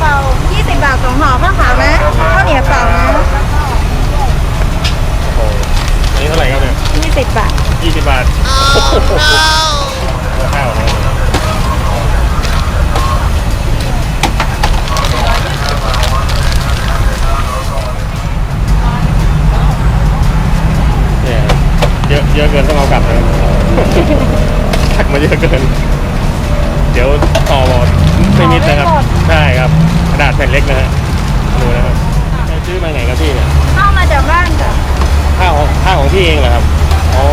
เปล่าๆยี่สิบบาทสองห่อข้าวขาวนะข้าวเหนียวเปล่านะโอ้โหอันนี้เท่าไหร่ครับเนี่ยยี่สิบบาท ยี่สิบบาทข้าวนะครับเนี่ยเยอะเยอะเกินต้องเอากลับนะครับตักมาเยอะเกิน เดี๋ยวต่อหมด ไม่มิดนะครับ ใช่ครับกระดาษแผ่นเล็กนะฮะดูนะครับไปซื้อมาไหนครับพี่เนี่ยเข้ามาจากบ้านจ้ะข้าวของข้าวของพี่เองเหรอครับอ๋อ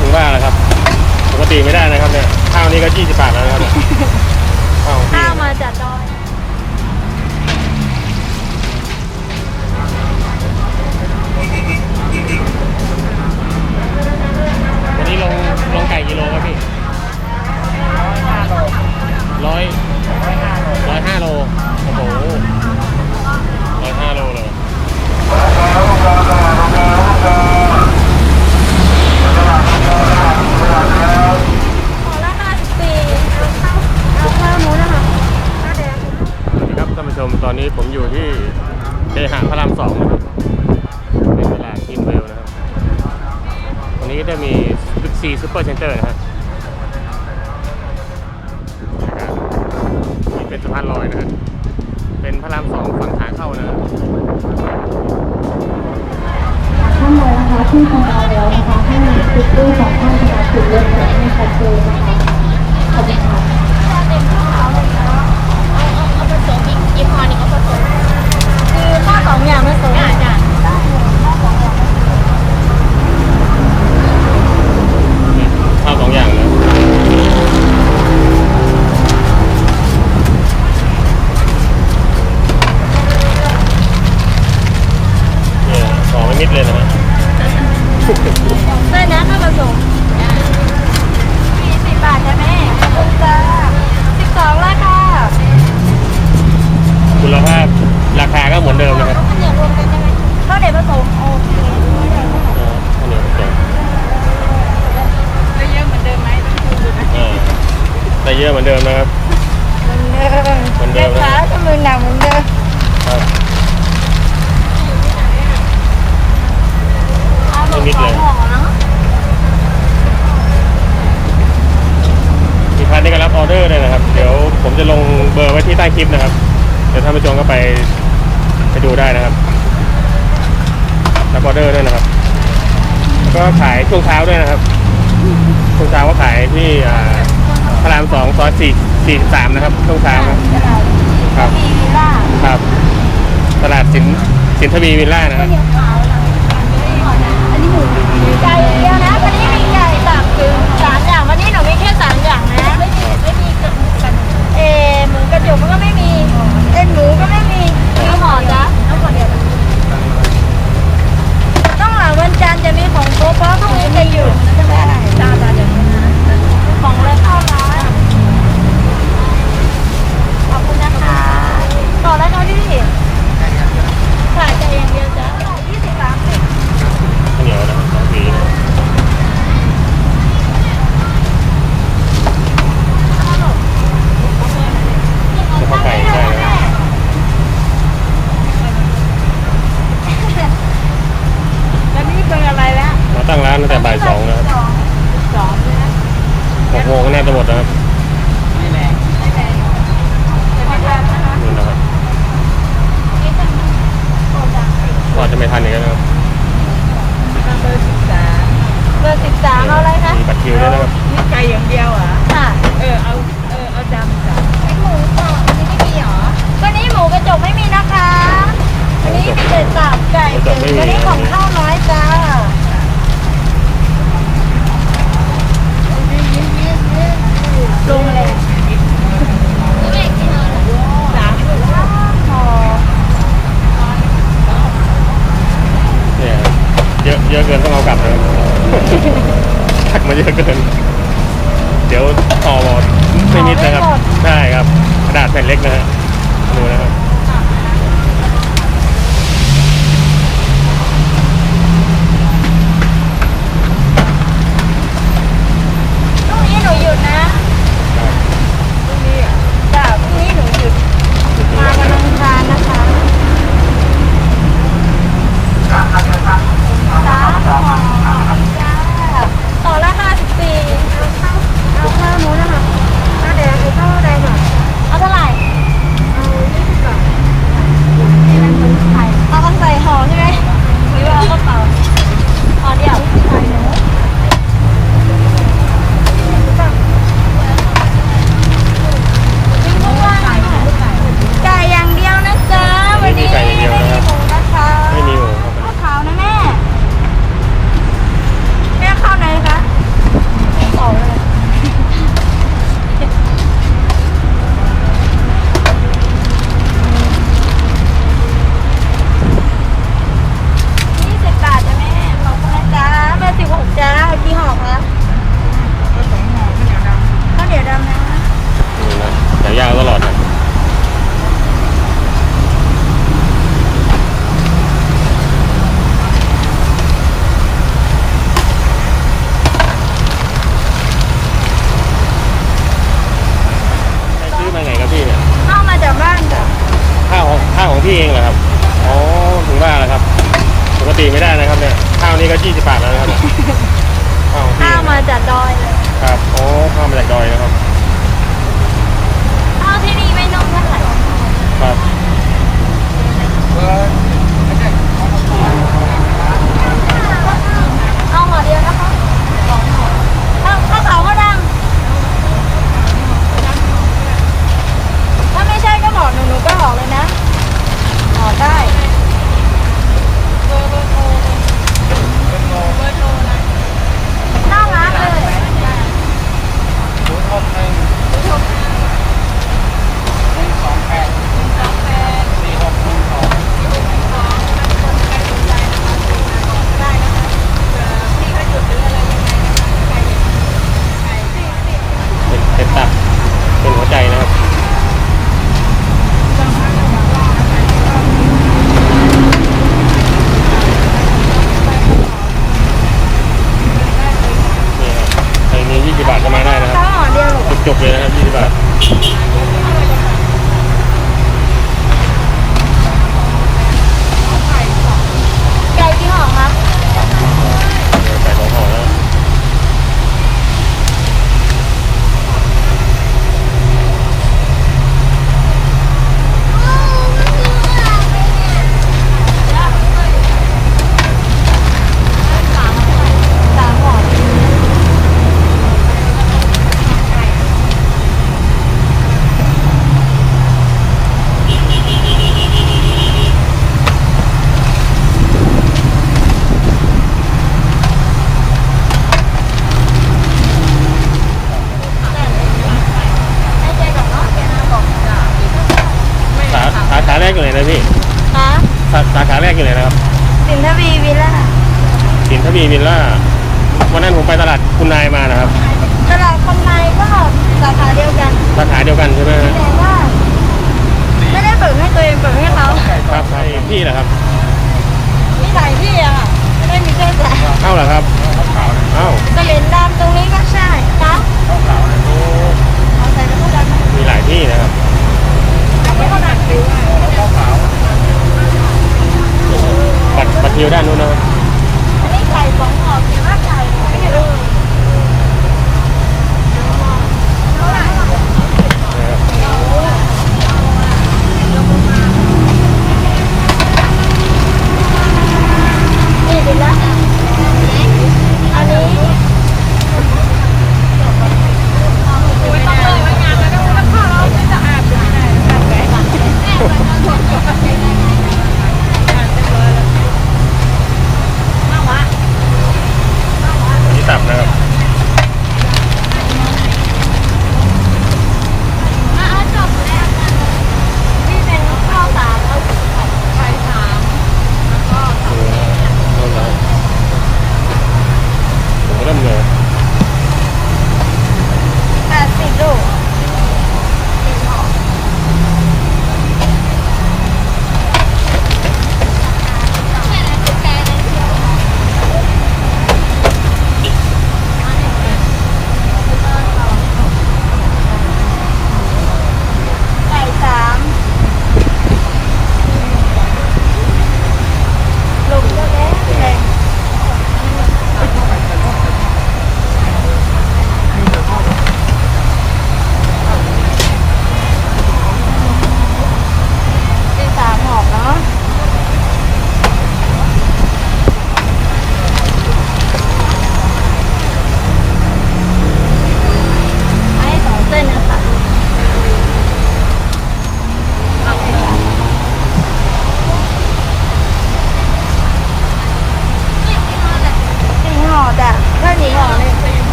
ถึงว่าแล้วครับ ปกติไม่ได้นะครับเนี่ยข้าวนี้ก็ยี่สิบบาทแล้วนะครับเนี่ยข้าวของพี่ข้าวมาจากดอยวันนี้ลงลงไก่กิโลครับพี่ร้อยร้อยห้า โลโอ้โหร้อยห้าโลเลยห่อละห้าสิบสี่เอาข้าวเอาข้าวหมูนะคะข้าวแดงสวัสดีครับท่านผู้ชมตอนนี้ผมอยู่ที่เคหะพระรามสองนะครับเป็นตลาดกินเวลนะครับวันนี้ก็จะมีบิ๊กซีซูเปอร์เซ็นเตอร์นะครับนะครับ เป็นสะพานลอยนะฮะเป็นพระรามสองฝั่งขาเข้านะท่านเลยนะคะที่ทำงานแล้วนะคะให้ติดตู้ของท่านนะคะติดเลือดแข็งให้ชัดเจนนะคะขอบคุณค่ะเอาผสมอีกยี่ห้อนี้ก็ผสมคือข้อสองอย่างผสม ลิปนะครับ เดี๋ยวท่านผู้ชมก็ไปไปดูได้นะครับรับออเดอร์ด้วยนะครับ แล้วก็ขายช่วงเช้าด้วยนะครับช่วงเช้าก็ขายที่อ่าพระรามสองซอยสี่สี่สามนะครับช่วงเช้าครับ ครับมีวิลล่าครับตลาดสินสินทวีวิลล่านะครับ เหนียวขาวนะอันนี้หมูไก่อย่างเดียวนะวันนี้มีไก่ตักถึงสามอย่างวันนี้หนูมีแค่สามอย่างนะไม่มีไม่มีเออหมูกระจุกมันก็ไม่มีเอ็นหมูก็ไม่มีมีห่อจ้ะเอาห่อเดียวต้องหลังวันจันทร์จะมีของโป๊ะเพราะพรุ่งนี้จะหยุดใช่ไหมจ้าจ้าเดี๋ยวนะของเลยเข้าร้านขอบคุณนะคะต่อแล้วค่ะพี่ขายจะเองเดียวจ้ะยี่สิบสามสิบ ข้าวเหนียวนะครับสองปีนะแล้วก็ไก่ใช่นะครับ แล้วนี่เบอร์อะไรแล้ว มาตั้งร้านตั้งแต่บ่ายสองนะครับ สองนะ หกโมงก็น่าจะหมดนะครับ ไม่แรงไม่แรงจะไม่แรงนะคะ นี่นะครับ นี่จะโตจัง ก็จะไม่ทันอีกแล้วนะครับ เบอร์สิบสามเบอร์สิบสามเอาอะไรคะ มีบัตรคิวด้วยนะครับ นี่ไก่อย่างเดียวเหรอะ ค่ะ เออ เอา เออ เอาดำจ้ะ เป็นหมูต่ออันนี้ไม่มีหรอวันนี้หมูกระจกไม่มีนะคะอันนี้มีแต่ตับไก่ถึงวันนี้ของข้าวน้อยจ้าลงเลยสามห่อ เนี่ยเยอะเยอะเกินต้องเอากลับนะครับ ตักมาเยอะเกิน เดี๋ยวต่อหมดไม่มิดนะครับ ใช่ครับ กระดาษแผ่น เล็กนะฮะ ติไม่ได้นะครับเนี่ยข้าวนี้ก็20บาทแล้วนะครับข้าวข้าวมาจากดอยเลยครับโอ้ข้าวมาจากดอยนะครับข้าวที่นี่ไม่นุ่มเท่าไหร่ครับเอาห่อเดียวนะคะข้าวขาวขาก็ดัง ถ้าไม่ใช่ก็บอดูหนูก็บอกเลยนะห่อได้ 你还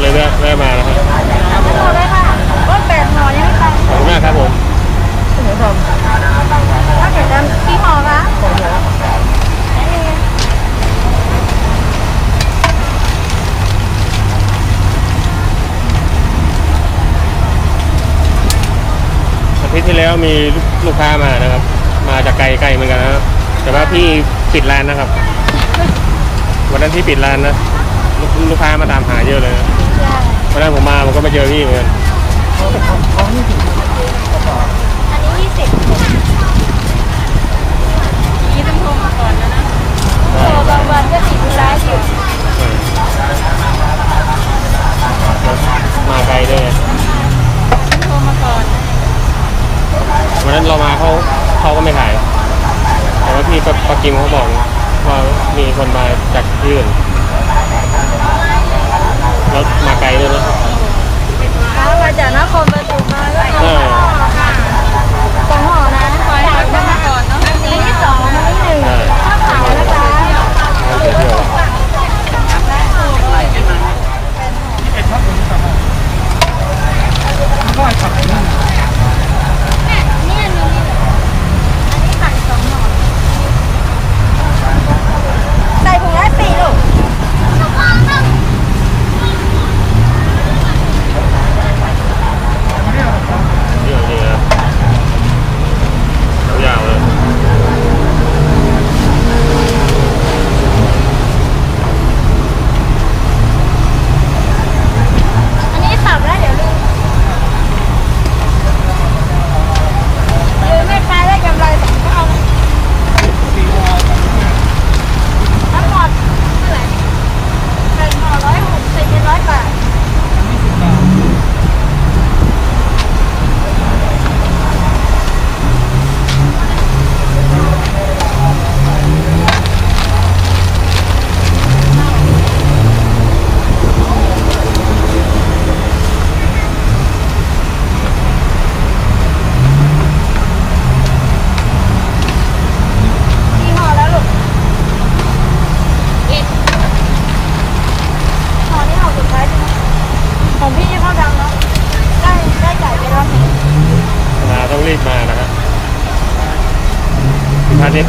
เลยแวะแวะมานะครับไม่หมดเลยค่ะว่าแปดหอยังไม่ตังขอบคุณมากครับผมถ้าเกิดจะกี่ห่อคะอาทิตย์ที่แล้วมีลูกค้ามานะครับ มาจากไกลไกลเหมือนกันนะครับแต่ว่าพี่ปิดร้านนะครับ วันนั้นที่ปิดร้านนะลูกค้ามาตามหาเยอะเลยนะ วันนั้นผมมาผมก็ไม่เจอพี่เหมือนกันอันนี้ยี่สิบนี่ต้องโทรมาก่อนแล้วนะโอ้บางวันก็ติดร้ายอยู่มาไกลด้วยต้องโทรมาก่อนนะวันนั้นเรามาเขาเขาก็ไม่ขาย แต่ว่าพี่ปะปะกิมเขาบอกว่ามีคนมาจากที่อื่น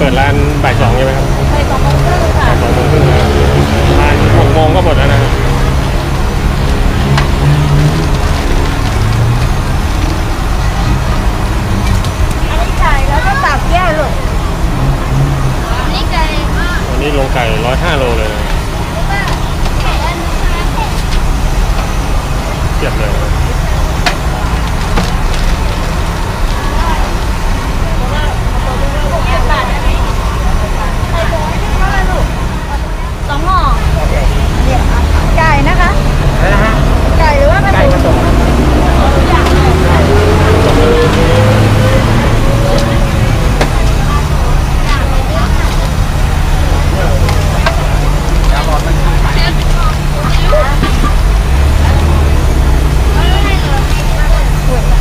เปิดร้านบ่ายสองใช่ไหมครับไปสองโมงครึ่งค่ะบ่ายสองโมงครึ่งนะครับมาหกโมงก็หมดแล้วนะครับอันนี้จ่ายแล้วก็ตับแย่ลูกอันนี้ไก่วันนี้ลงไก่ร้อยห้าโลเลยนะเทียบเลยนะ หกสิบบาทได้ไหมใส่ถุงให้พี่เท่าไหร่ลูกสองห่อไก่นะคะ ไก่หรือว่าผสมทุกอย่างเลย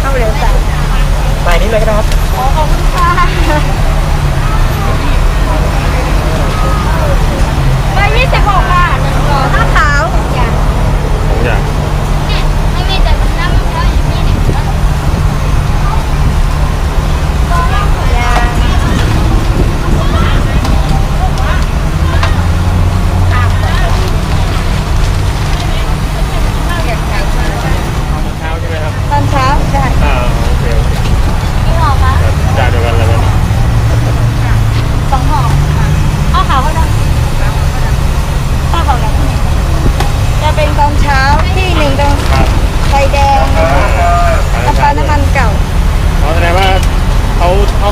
เข้าเร็วจัง ใส่นี้เลยก็ได้ครับ อ๋อขอบคุณค่ะใบยี่สิบหกค่ะหนึ่งห่อหน้าขาวอย่าง สองอย่าง ไม่มีแต่น้ำมะพร้าวอย่างนี้เนี่ยยาง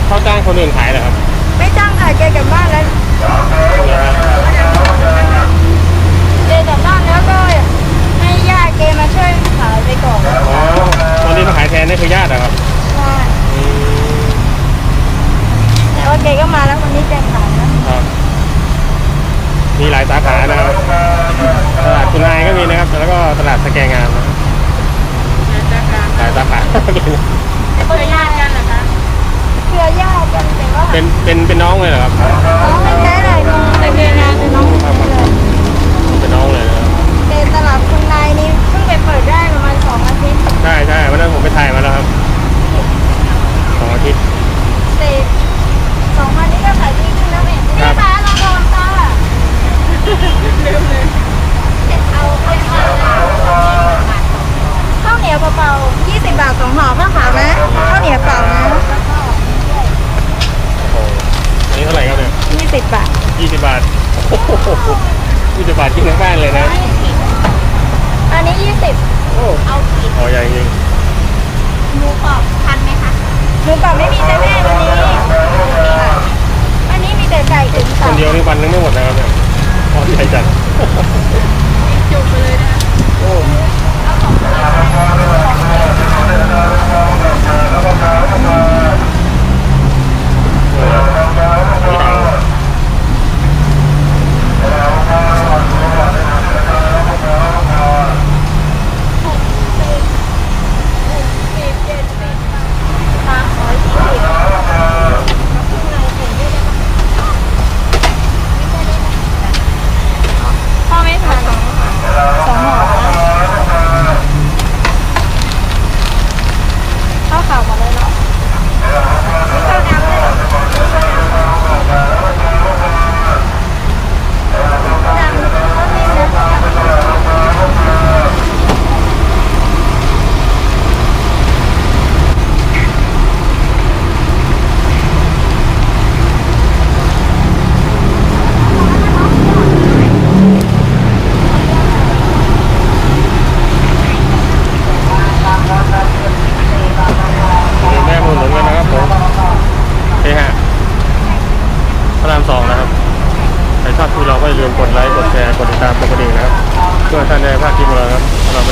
เขาจ้าง คนอื่นขายเหรอครับ ไม่จ้างขายแกกลับบ้านแล้วเหรอฮะแกกลับบ้านแล้วก็ให้ญาติแกมาช่วยขายไปก่อนอ๋อตอนนี้มาขายแทนนี่คือญาติเหรอครับใช่อืมแต่ว่าแกก็มาแล้ววันนี้แกขายนะครับ มีหลายสาขานะครับตลาดคุณนายก็มีนะครับ แล้วก็ตลาดสแกงามนะครับเดี๋ยวจะการหลายสาขาเคยญาติกันเหรอคะเค รือญาติกันแต่ว่าเป็นเป็นเป็นน้องเลยเหรอครับ น้องไม่แท้เลยน้องแต่แกงานเป็นน้องเลย เป็นน้องเลยนะครับ ในตลาดคุณนายนี่เพิ่งไปเปิดได้ประมาณสองอาทิตย์ ใช่ใช่วันนั้นผมไปถ่ายมาแล้วครับสองอาทิตย์ เศษสองพันนี่ก็ขายดีขึ้นแล้วแม่ ครั นี่ บ คะลองลองตา ลืมเลย เอาเป็นข้าวเหนียวเปล่าๆ20 บาทสองห่อข้าวขาวนะข้าวเหนียวเปล่านะ โอ้โหอันนี้เท่าไหร่ครับเนี่ย 20 บาท ยี่สิบบาทโอ้โหยี่สิบบาทกินทั้งบ้านเลยนะ อันนี้ 20 โอ้เอาอ๋อใหญ่จริง หมูกรอบทันไหมคะห มูกรอบไม่มีแต่แม่วันนี้อันนี้มีแต่ไก่ถึงคสานมเดียวนี่วันนึงไม่หมดนะครับเนี่ยอ๋อใหญ่จัดจุกไปเลยนะโอ้เออไม่เอา พ่อไม่ทานสองห่อข้าวขาวหมดเลยเนาะข้าวน้ำเลยอย่าลืมแม่มูลหนุนกันนะครับผมเคฮะพระรามสองนะครับใครชอบคลิปเราก็อย่าลืมกดไลค์ กดแชร์ กดติดตามกดกระดิ่ง